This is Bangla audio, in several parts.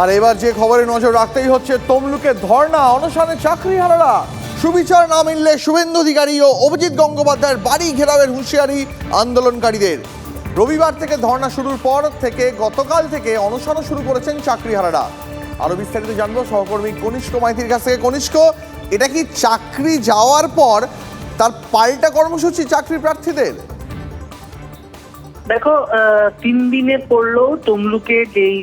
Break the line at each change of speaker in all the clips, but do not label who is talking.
আর এবার যে খবরে নজর রাখতেই হচ্ছে, তমলুকে ধর্না অনশনে চাকরি হারারা। সুবিচার না মিললে শুভেন্দু অধিকারী ও অভিজিৎ গঙ্গোপাধ্যায়ের বাড়ি ঘেরাওয়ের হুঁশিয়ারি আন্দোলনকারীদের। রবিবার থেকে ধর্ণা শুরুর পর থেকে গতকাল থেকে অনশন শুরু করেছেন চাকরি হারারা। আরও বিস্তারিত জানব, সহকর্মী কনিষ্ক মাইতির কাছ থেকে। কনিষ্ক, এটা কি চাকরি যাওয়ার পর তার পাল্টা কর্মসূচি চাকরি প্রার্থীদের?
দেখো তিন দিনে পড়ল তমলুকে যেই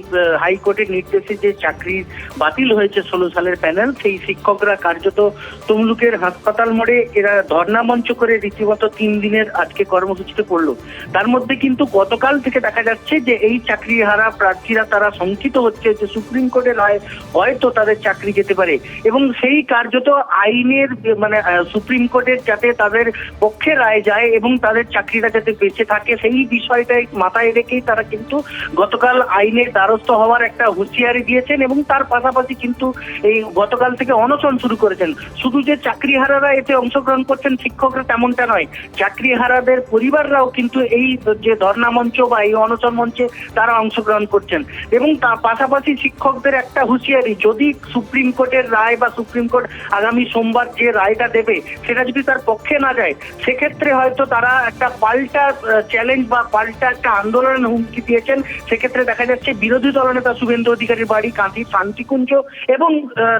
হাইকোর্টের নির্দেশে যে চাকরি বাতিল হয়েছে ষোলো সালের প্যানেল, সেই শিক্ষকরা কার্যত তমলুকের হাসপাতাল মোড়ে এরা ধর্ণা মঞ্চ করে রীতিমতো তিন দিনের আজকে কর্মসূচিতে পড়ল। তার মধ্যে কিন্তু গতকাল থেকে দেখা যাচ্ছে যে এই চাকরি হারা প্রার্থীরা তারা শঙ্কিত হচ্ছে যে সুপ্রিম কোর্টের রায় হয়তো তাদের চাকরি যেতে পারে। এবং সেই কার্যত আইনের মানে সুপ্রিম কোর্টের যাতে তাদের পক্ষে রায় যায় এবং তাদের চাকরিটা যাতে বেঁচে থাকে, সেই বিষয়টাই মাথায় রেখেই তারা কিন্তু গতকাল আইনের দ্বারস্থ হওয়ার একটা হুঁশিয়ারি দিয়েছেন এবং তার পাশাপাশি কিন্তু এই গতকাল থেকে অনশন শুরু করেছেন। শুধু যে চাকরিহারারা এতে অংশগ্রহণ করছেন শিক্ষকরা তেমনটা নয়, চাকরিহারাদের পরিবাররাও কিন্তু এই যে ধর্ণা মঞ্চ বা এই অনশন মঞ্চে তারা অংশগ্রহণ করছেন। এবং তার পাশাপাশি শিক্ষকদের একটা হুঁশিয়ারি, যদি সুপ্রিম কোর্টের রায় বা সুপ্রিম কোর্ট আগামী সোমবার যে রায়টা দেবে, সেটা যদি তার পক্ষে না যায়, সেক্ষেত্রে হয়তো তারা একটা পাল্টা চ্যালেঞ্জ বা পাল্টা একটা আন্দোলনের হুমকি দিয়েছেন সেক্ষেত্রে দেখা যাচ্ছে বিরোধী দলনেতা শুভেন্দু অধিকারীর বাড়ি কাঁথি শান্তিকুঞ্জ এবং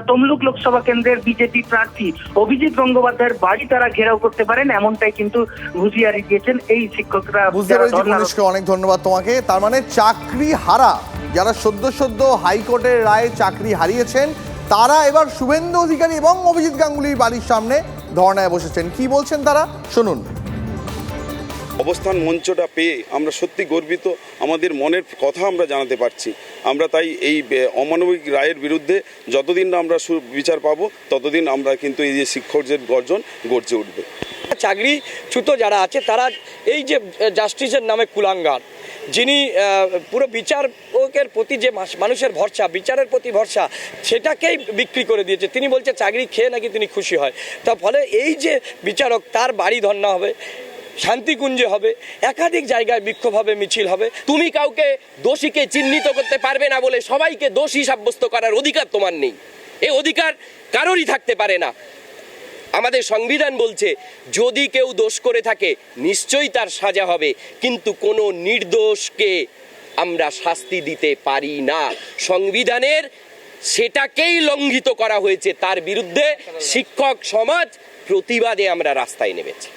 তমলুক লোকসভা কেন্দ্রের বিজেপি প্রার্থী অভিজিৎ গঙ্গোপাধ্যায়ের বাড়ি তারা ঘেরাও করতে পারেন এমনটাই কিন্তু হুঁশিয়ারি দিয়েছেন এই শিক্ষকরা
বুঝতে পেরেছি অনেক ধন্যবাদ তোমাকে। তার মানে চাকরি হারা যারা সদ্য সদ্য হাইকোর্টের রায়ে চাকরি হারিয়েছেন তারা এবার শুভেন্দু অধিকারী এবং অভিজিৎ গাঙ্গুলির বাড়ির সামনে ধর্নায় বসেছেন। কি বলছেন তারা? শুনুন।
অবস্থান মঞ্চটা পেয়ে আমরা সত্যি গর্বিত। আমাদের মনের কথা আমরা জানাতে পারছি। আমরা তাই এই অমানবিক রায়ের বিরুদ্ধে যতদিন না আমরা বিচার পাবো, ততদিন আমরা কিন্তু এই যে শিক্ষকদের গর্জন গর্জে উঠবে।
চাকরি চ্যুত যারা আছে, তারা এই যে জাস্টিসের নামে কুলাঙ্গার, যিনি পুরো বিচারকের প্রতি যে মানুষের ভরসা, বিচারের প্রতি ভরসা, সেটাকেই বিক্রি করে দিয়েছে। তিনি বলছে, চাকরি খেয়ে নাকি তিনি খুশি হয়। তার ফলে এই যে বিচারক, তার বাড়ি ধর্না হবে। শান্তিকুঞ্জে হবে, একাধিক জায়গায় বিক্ষোভ হবে মিছিল হবে।
তুমি কাউকে দোষীকে চিহ্নিত করতে পারবে না বলে সবাইকে দোষী সাব্যস্ত করার অধিকার তোমার নেই। এই অধিকার কারোরই থাকতে পারে না। আমাদের সংবিধান বলছে, যদি কেউ দোষ করে থাকে, নিশ্চয়ই তার সাজা হবে, কিন্তু কোনো নির্দোষকে আমরা শাস্তি দিতে পারি না। সংবিধানের সেটাকেই লঙ্ঘিত করা হয়েছে, তার বিরুদ্ধে শিক্ষক সমাজ প্রতিবাদে আমরা রাস্তায় নেমেছি।